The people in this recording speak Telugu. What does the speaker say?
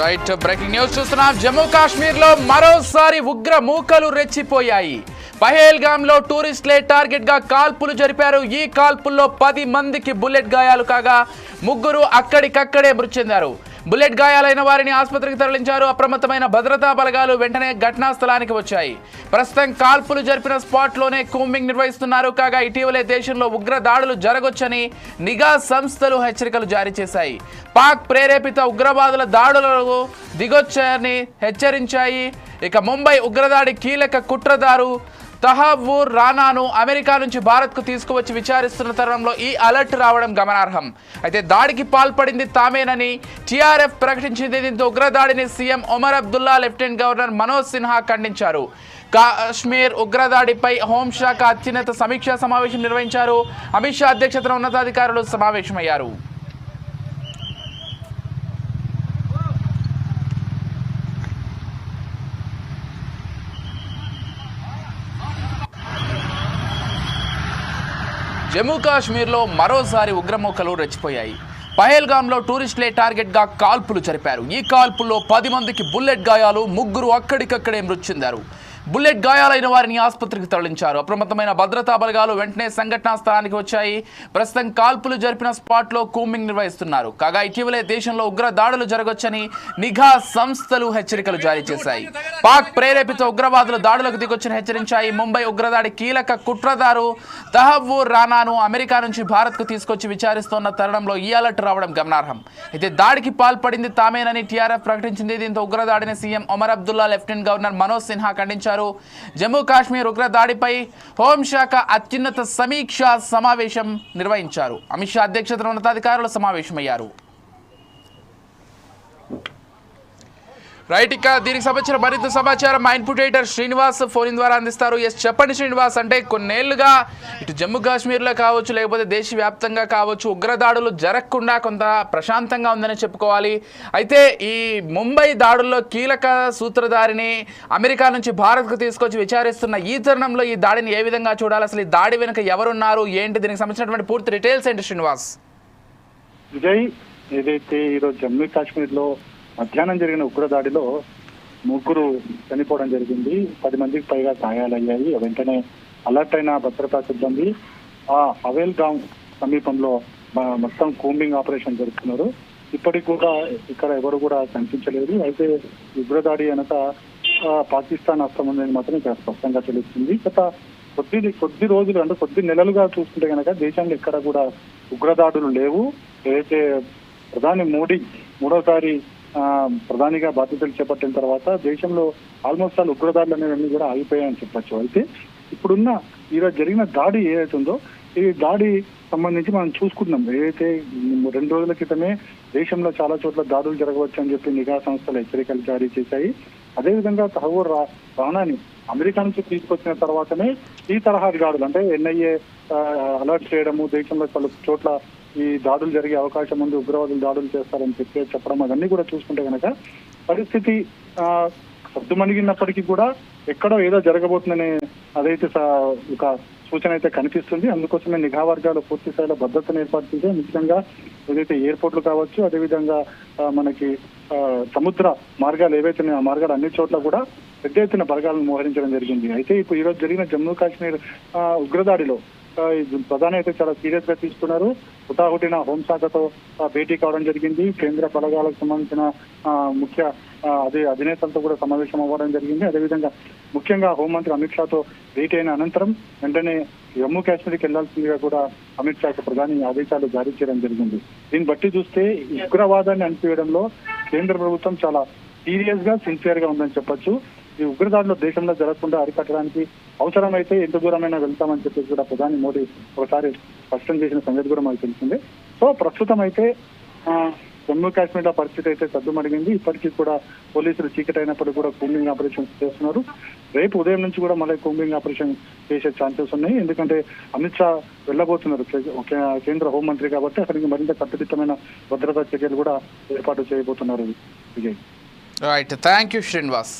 రైట్ బ్రేకింగ్ న్యూస్ చూస్తున్నాం. జమ్మూ కాశ్మీర్లో మరోసారి ఉగ్ర మూకలు రెచ్చిపోయాయి. పహేల్గామ్లో టూరిస్టులే టార్గెట్గా కాల్పులు జరిపారు. ఈ కాల్పుల్లో పది మందికి బుల్లెట్ గాయాలు కాగా ముగ్గురు అక్కడికక్కడే మృతి చెందారు. బుల్లెట్ గాయాలైన వారిని ఆసుపత్రికి తరలించారు. అప్రమత్తమైన భద్రతా బలగాలు వెంటనే ఘటనా స్థలానికి వచ్చాయి. ప్రస్తుతం కాల్పులు జరిపిన స్పాట్లోనే కూంబింగ్ నిర్వహిస్తున్నారు. కాగా ఇటీవలే దేశంలో ఉగ్ర దాడులు జరగొచ్చని నిఘా సంస్థలు హెచ్చరికలు జారీ చేశాయి. పాక్ ప్రేరేపిత ఉగ్రవాదుల దాడులకు దిగొచ్చని హెచ్చరించాయి. ఇక ముంబై ఉగ్రదాడి కీలక కుట్రదారు తహవూర్ రానాను అమెరికా నుంచి భారత్కు తీసుకువచ్చి విచారిస్తున్న తరుణంలో ఈ అలర్ట్ రావడం గమనార్హం. అయితే దాడికి పాల్పడింది తామేనని టీఆర్ఎఫ్ ప్రకటించింది దీంతో ఉగ్రదాడిని CM Omar Abdullah lieutenant governor Manoj Sinha ఖండించారు. కాశ్మీర్ ఉగ్రదాడిపై హోంశాఖ అత్యున్నత సమీక్షా సమావేశం నిర్వహించారు. అమిత్ షా అధ్యక్షతన ఉన్నతాధికారులు సమావేశమయ్యారు. జమ్మూ కాశ్మీర్లో మరోసారి ఉగ్రమూకలు రెచ్చిపోయాయి. పహల్గామ్లో టూరిస్టులే టార్గెట్గా కాల్పులు జరిపారు. ఈ కాల్పుల్లో పది మందికి బుల్లెట్ గాయాలు ముగ్గురు అక్కడికక్కడే మృతి చెందారు. బుల్లెట్ గాయాలైన వారిని ఆసుపత్రికి తరలించారు. అప్రమత్తమైన భద్రతా బలగాలు వెంటనే సంఘటనా స్థలానికి వచ్చాయి. ప్రస్తుతం కాల్పులు జరిపిన స్పాట్లో కూంబింగ్ నిర్వహిస్తున్నారు. కాగా ఇటీవలే దేశంలో ఉగ్ర దాడులు జరగొచ్చని నిఘా సంస్థలు హెచ్చరికలు జారీ చేశాయి. పాక్ ప్రేరేపిత ఉగ్రవాదులు దాడులకు దిగొచ్చని హెచ్చరించాయి. ముంబై ఉగ్రదాడి కీలక కుట్రదారు తహవూర్ రానాను అమెరికా నుంచి భారత్కు తీసుకొచ్చి విచారిస్తోన్న తరుణంలో ఈ అలర్ట్ రావడం గమనార్హం. అయితే దాడికి పాల్పడింది తామేనని టీఆర్ఎఫ్ ప్రకటించింది. దీంతో ఉగ్రదాడిని CM Omar Abdullah lieutenant governor Manoj Sinha ఖండించారు. జమ్మూ కాశ్మీర్ ఉగ్ర దాడిపై హోంశాఖ అత్యున్నత సమీక్ష సమావేశం నిర్వహించారు. అమిత్ షా అధ్యక్షతన ఉన్నతాధికారులు సమావేశమయ్యారు. రైట్ ఇక దీనికి సంబంధించిన మరింత సమాచారం మా ఇన్పుట్ ఎడిటర్ శ్రీనివాస్ ఫోన్ ద్వారా అందిస్తారు. ఎస్ చెప్పండి శ్రీనివాస్ అంటే కొన్నేళ్ళుగా ఇటు జమ్మూ కాశ్మీర్లో కావచ్చు లేకపోతే దేశవ్యాప్తంగా కావచ్చు ఉగ్రదాడులు జరగకుండా కొంత ప్రశాంతంగా ఉందని చెప్పుకోవాలి. అయితే ఈ ముంబై దాడుల్లో కీలక సూత్రధారిని అమెరికా నుంచి భారత్కు తీసుకొచ్చి విచారిస్తున్న ఈ తరుణంలో ఈ దాడిని ఏ విధంగా చూడాలి? అసలు ఈ దాడి వెనుక ఎవరున్నారు? ఏంటి? దీనికి సంబంధించినటువంటి పూర్తి డీటెయిల్స్ ఏంటి శ్రీనివాస్? విజయ్ ఏదైతే ఈరోజు జమ్మూ కాశ్మీర్లో మధ్యాహ్నం జరిగిన ఉగ్రదాడిలో ముగ్గురు చనిపోవడం జరిగింది. పది మందికి పైగా గాయాలయ్యాయి. వెంటనే అలర్ట్ అయిన భద్రతా సిబ్బంది ఆ అవేల్ గాం సమీపంలో మొత్తం కూంబింగ్ ఆపరేషన్ జరుపుతున్నారు ఇప్పటికి కూడా ఇక్కడ ఎవరు కూడా కనిపించలేదు. అయితే ఉగ్రదాడి అనక పాకిస్తాన్ అస్తం ఉందని మాత్రం ఇక్కడ స్పష్టంగా తెలుస్తుంది. గత కొద్ది కొద్ది రోజులు అంటే కొద్ది నెలలుగా చూసుకుంటే కనుక దేశంలో ఎక్కడ కూడా ఉగ్రదాడులు లేవు. ఏదైతే ప్రధాని మోడీ మూడోసారి ప్రధానిగా బాధ్యతలు చేపట్టిన తర్వాత దేశంలో ఆల్మోస్ట్ ఆల్ ఉగ్రదాడులు అనేవన్నీ కూడా ఆగిపోయాయని చెప్పొచ్చు. అయితే ఇప్పుడున్న ఈరోజు జరిగిన దాడి ఏదైతుందో ఈ దాడి సంబంధించి మనం చూసుకుంటున్నాం ఏదైతే రెండు రోజుల క్రితమే దేశంలో చాలా చోట్ల దాడులు జరగవచ్చు అని చెప్పి నిఘా సంస్థలు హెచ్చరికలు జారీ చేశాయి. అదేవిధంగా తహవూర్ రా రాణాని అమెరికా నుంచి తీసుకొచ్చిన తర్వాతనే ఈ తరహా దాడులు అంటే ఎన్ఐఏ అలర్ట్ చేయడము దేశంలో పలు చోట్ల ఈ దాడులు జరిగే అవకాశం ఉంది ఉగ్రవాదులు దాడులు చేస్తారని చెప్పి చెప్పడం అవన్నీ కూడా చూసుకుంటే కనుక పరిస్థితి ఆ, సద్దుమణిగినప్పటికీ కూడా ఎక్కడో ఏదో జరగబోతుందనే అదైతే స- ఒక సూచన అయితే కనిపిస్తుంది. అందుకోసమే నిఘా వర్గాలు పూర్తి స్థాయిలో భద్రతను ఏర్పాటు చేసే ముఖ్యంగా ఏదైతే ఎయిర్పోర్ట్లు కావచ్చు అదేవిధంగా మనకి సముద్ర మార్గాలు ఏవైతే ఆ మార్గాలు అన్ని చోట్ల కూడా పెద్ద ఎత్తున బలగాలను మోహరించడం జరిగింది. అయితే ఇప్పుడు ఈ రోజు జరిగిన జమ్మూ కాశ్మీర్ ఆ, ఉగ్రదాడిలో ప్రధాని అయితే చాలా సీరియస్గా తీసుకున్నారు హుటాహుటిన హోంశాఖతో భేటీ కావడం జరిగింది. కేంద్ర బలగాలకు సంబంధించిన ముఖ్య అదే అధినేతలతో కూడా సమావేశం అవ్వడం జరిగింది. అదేవిధంగా ముఖ్యంగా హోంమంత్రి అమిత్ షాతో భేటీ అయిన అనంతరం వెంటనే జమ్మూ కాశ్మీర్కి వెళ్ళాల్సిందిగా కూడా అమిత్ షాకు ప్రధాని ఆదేశాలు జారీ చేయడం జరిగింది. దీన్ని బట్టి చూస్తే ఉగ్రవాదాన్ని అణిపివేయడంలో కేంద్ర ప్రభుత్వం చాలా సీరియస్గా సిన్సియర్గా ఉందని చెప్పొచ్చు. ఈ ఉగ్రదాడులు దేశంలో జరగకుండా అరికట్టడానికి అవసరమైతే ఎంత దూరమైనా వెళ్తామని చెప్పేసి కూడా ప్రధాని మోడీ ఒకసారి స్పష్టం చేసిన సంగతి కూడా మాకు తెలిసిందే. సో ప్రస్తుతం అయితే జమ్మూ కాశ్మీర్లో పరిస్థితి అయితే సద్దుమడిగింది. ఇప్పటికీ కూడా పోలీసులు చీకటి అయినప్పుడు కూడా కూంబింగ్ ఆపరేషన్స్ చేస్తున్నారు. రేపు ఉదయం నుంచి కూడా మళ్ళీ కూంబింగ్ ఆపరేషన్ చేసే ఛాన్సెస్ ఉన్నాయి. ఎందుకంటే అమిత్ షా వెళ్ళబోతున్నారు. కేంద్ర హోంమంత్రి కాబట్టి అక్కడికి మరింత కట్టుదిట్టమైన భద్రతా చర్యలు కూడా ఏర్పాటు చేయబోతున్నారు Vijay. Right thank you Srinivas